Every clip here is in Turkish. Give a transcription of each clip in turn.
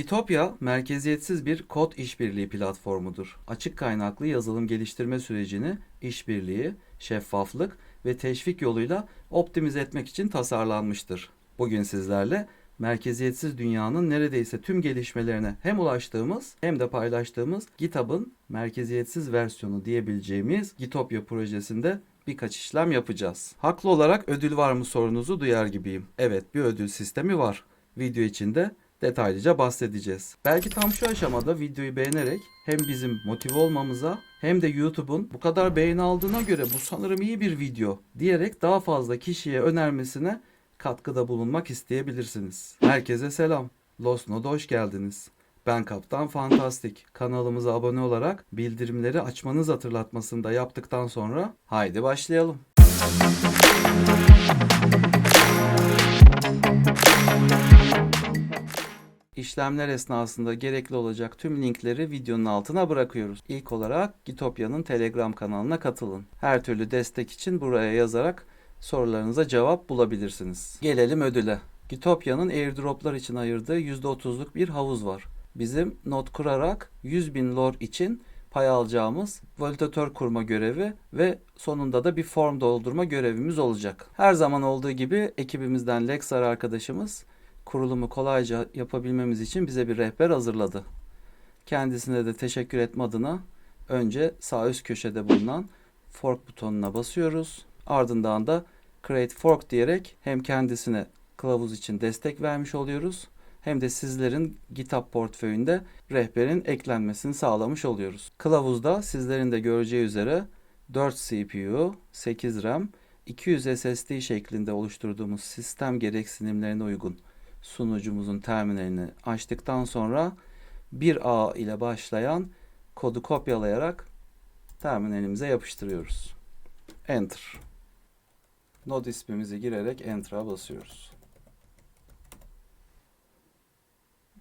Gitopya, merkeziyetsiz bir kod işbirliği platformudur. Açık kaynaklı yazılım geliştirme sürecini işbirliği, şeffaflık ve teşvik yoluyla optimize etmek için tasarlanmıştır. Bugün sizlerle merkeziyetsiz dünyanın neredeyse tüm gelişmelerine hem ulaştığımız hem de paylaştığımız GitHub'ın merkeziyetsiz versiyonu diyebileceğimiz Gitopya projesinde birkaç işlem yapacağız. Haklı olarak ödül var mı sorunuzu duyar gibiyim. Evet bir ödül sistemi var. Video içinde detaylıca bahsedeceğiz. Belki tam şu aşamada videoyu beğenerek hem bizim motive olmamıza hem de YouTube'un bu kadar beğeni aldığına göre bu sanırım iyi bir video diyerek daha fazla kişiye önermesine katkıda bulunmak isteyebilirsiniz. Herkese selam. Lost Node'a hoş geldiniz. Ben Kaptan Fantastik. Kanalımıza abone olarak bildirimleri açmanız hatırlatmasını da yaptıktan sonra haydi başlayalım. İşlemler esnasında gerekli olacak tüm linkleri videonun altına bırakıyoruz. İlk olarak Gitopya'nın Telegram kanalına katılın. Her türlü destek için buraya yazarak sorularınıza cevap bulabilirsiniz. Gelelim ödüle. Gitopya'nın airdroplar için ayırdığı %30'luk bir havuz var. Bizim not kurarak 100 bin lore için pay alacağımız validatör kurma görevi ve sonunda da bir form doldurma görevimiz olacak. Her zaman olduğu gibi ekibimizden Lexar arkadaşımız kurulumu kolayca yapabilmemiz için bize bir rehber hazırladı. Kendisine de teşekkür etme adına önce sağ üst köşede bulunan fork butonuna basıyoruz. Ardından da create fork diyerek hem kendisine kılavuz için destek vermiş oluyoruz hem de sizlerin GitHub portföyünde rehberin eklenmesini sağlamış oluyoruz. Kılavuzda sizlerin de göreceği üzere 4 CPU, 8 RAM, 200 SSD şeklinde oluşturduğumuz sistem gereksinimlerine uygun sunucumuzun terminalini açtıktan sonra bir A ile başlayan kodu kopyalayarak terminalimize yapıştırıyoruz. Enter. Node ismimizi girerek Enter'a basıyoruz.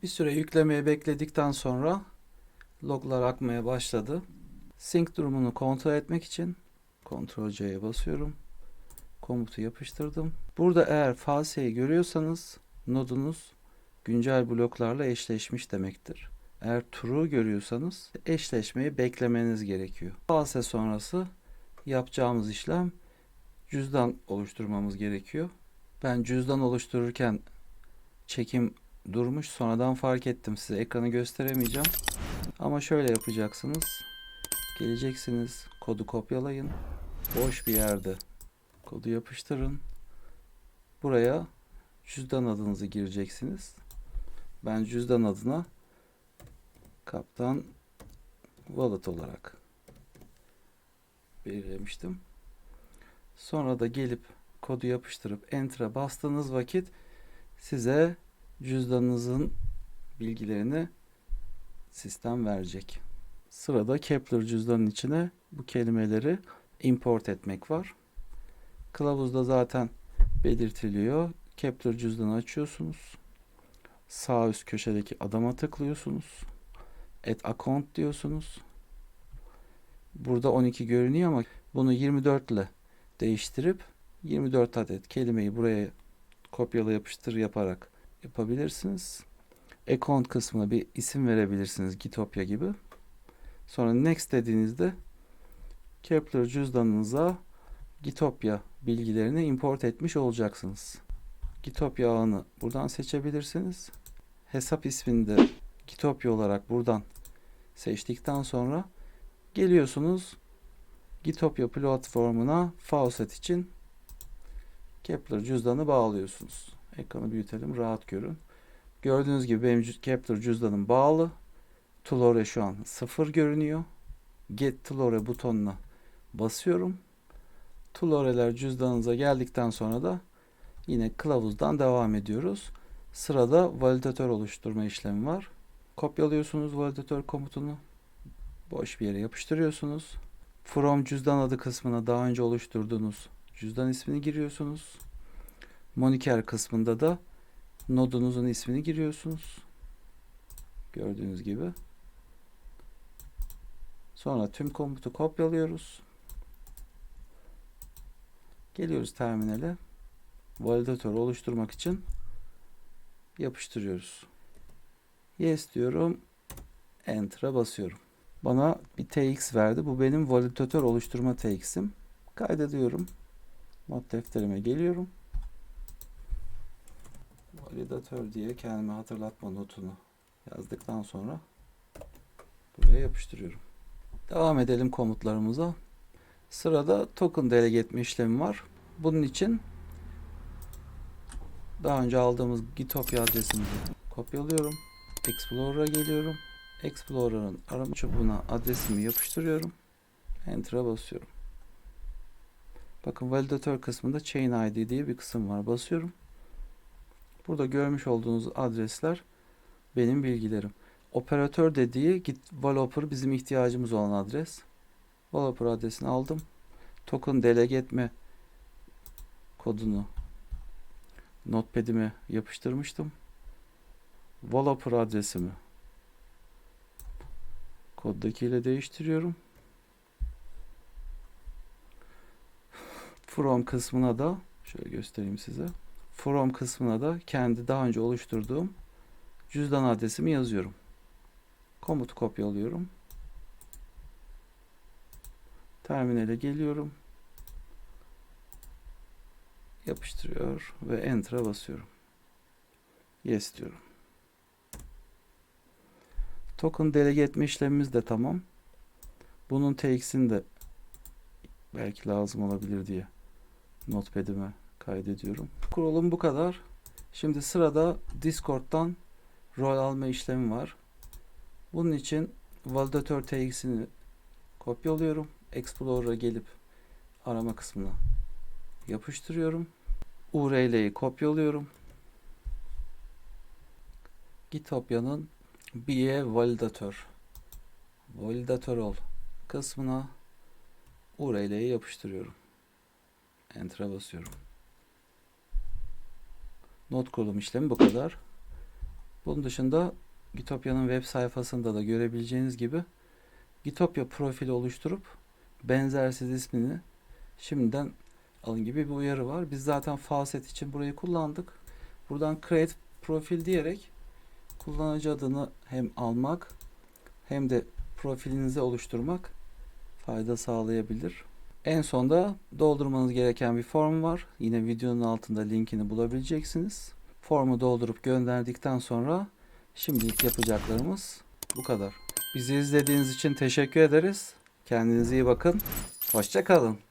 Bir süre yüklemeye bekledikten sonra loglar akmaya başladı. Sync durumunu kontrol etmek için Ctrl C'ye basıyorum. Komutu yapıştırdım. Burada eğer falseyi görüyorsanız nodunuz güncel bloklarla eşleşmiş demektir. Eğer true görüyorsanız eşleşmeyi beklemeniz gerekiyor. False sonrası yapacağımız işlem cüzdan oluşturmamız gerekiyor. Ben cüzdan oluştururken çekim durmuş sonradan fark ettim size ekranı gösteremeyeceğim. Ama şöyle yapacaksınız. Geleceksiniz kodu kopyalayın. Boş bir yerde kodu yapıştırın. Buraya cüzdan adınızı gireceksiniz. Ben cüzdan adına kaptan wallet olarak belirlemiştim. Sonra da gelip kodu yapıştırıp enter'a bastığınız vakit size cüzdanınızın bilgilerini sistem verecek. Sırada Kepler cüzdanın içine bu kelimeleri import etmek var. Kılavuzda zaten belirtiliyor. Kepler cüzdanı açıyorsunuz. Sağ üst köşedeki adama tıklıyorsunuz. Add account diyorsunuz. Burada 12 görünüyor ama bunu 24 ile değiştirip 24 adet kelimeyi buraya kopyala yapıştır yaparak yapabilirsiniz. Account kısmına bir isim verebilirsiniz Gitopya gibi. Sonra next dediğinizde Kepler cüzdanınıza Gitopya bilgilerini import etmiş olacaksınız. Gitopya ağını buradan seçebilirsiniz. Hesap ismini de Gitopya olarak buradan seçtikten sonra geliyorsunuz Gitopya platformuna Faucet için Kepler cüzdanı bağlıyorsunuz. Ekranı büyütelim rahat görün. Gördüğünüz gibi benim Kepler cüzdanım bağlı. Tulore şu an sıfır görünüyor. Get Tulore butonuna basıyorum. Tuloreler cüzdanınıza geldikten sonra da yine kılavuzdan devam ediyoruz. Sırada validatör oluşturma işlemi var. Kopyalıyorsunuz validatör komutunu. Boş bir yere yapıştırıyorsunuz. From cüzdan adı kısmına daha önce oluşturduğunuz cüzdan ismini giriyorsunuz. Moniker kısmında da nodunuzun ismini giriyorsunuz. Gördüğünüz gibi. Sonra tüm komutu kopyalıyoruz. Geliyoruz terminale. Validatör oluşturmak için yapıştırıyoruz. Yes diyorum. Enter'a basıyorum. Bana bir TX verdi. Bu benim validatör oluşturma TX'im. Kaydediyorum. Not defterime geliyorum. Validatör diye kendime hatırlatma notunu yazdıktan sonra buraya yapıştırıyorum. Devam edelim komutlarımıza. Sırada token delege işlemi var. Bunun için daha önce aldığımız Gitopya adresimizi kopyalıyorum. Explorer'a geliyorum. Explorer'ın arama çubuğuna adresimi yapıştırıyorum. Enter'a basıyorum. Bakın validatör kısmında Chain ID diye bir kısım var. Basıyorum. Burada görmüş olduğunuz adresler benim bilgilerim. Operatör dediği git developer bizim ihtiyacımız olan adres. Developer adresini aldım. Token delege etme kodunu notepad'ime yapıştırmıştım. Developer adresimi koddakiyle değiştiriyorum. From kısmına da şöyle göstereyim size. From kısmına da kendi daha önce oluşturduğum cüzdan adresimi yazıyorum. Komut kopyalıyorum. Terminale geliyorum. Yapıştırıyor ve Enter'a basıyorum. Yes diyorum. Token delege etme işlemimiz de tamam. Bunun TX'ini de belki lazım olabilir diye notepad'ime kaydediyorum. Kurulum bu kadar. Şimdi sırada Discord'dan rol alma işlemi var. Bunun için validatör TX'ini kopyalıyorum. Explorer'a gelip arama kısmına yapıştırıyorum. URL'yi kopyalıyorum. Gitopya'nın BE validatör validatör ol kısmına URL'yi yapıştırıyorum. Enter'a basıyorum. Not kurulum işlemi bu kadar. Bunun dışında Gitopya'nın web sayfasında da görebileceğiniz gibi Gitopya profili oluşturup benzersiz ismini şimdiden alın gibi bir uyarı var. Biz zaten faucet için burayı kullandık. Buradan create profil diyerek kullanıcı adını hem almak hem de profilinizi oluşturmak fayda sağlayabilir. En sonda doldurmanız gereken bir form var. Yine videonun altında linkini bulabileceksiniz. Formu doldurup gönderdikten sonra şimdilik yapacaklarımız bu kadar. Bizi izlediğiniz için teşekkür ederiz. Kendinize iyi bakın. Hoşça kalın.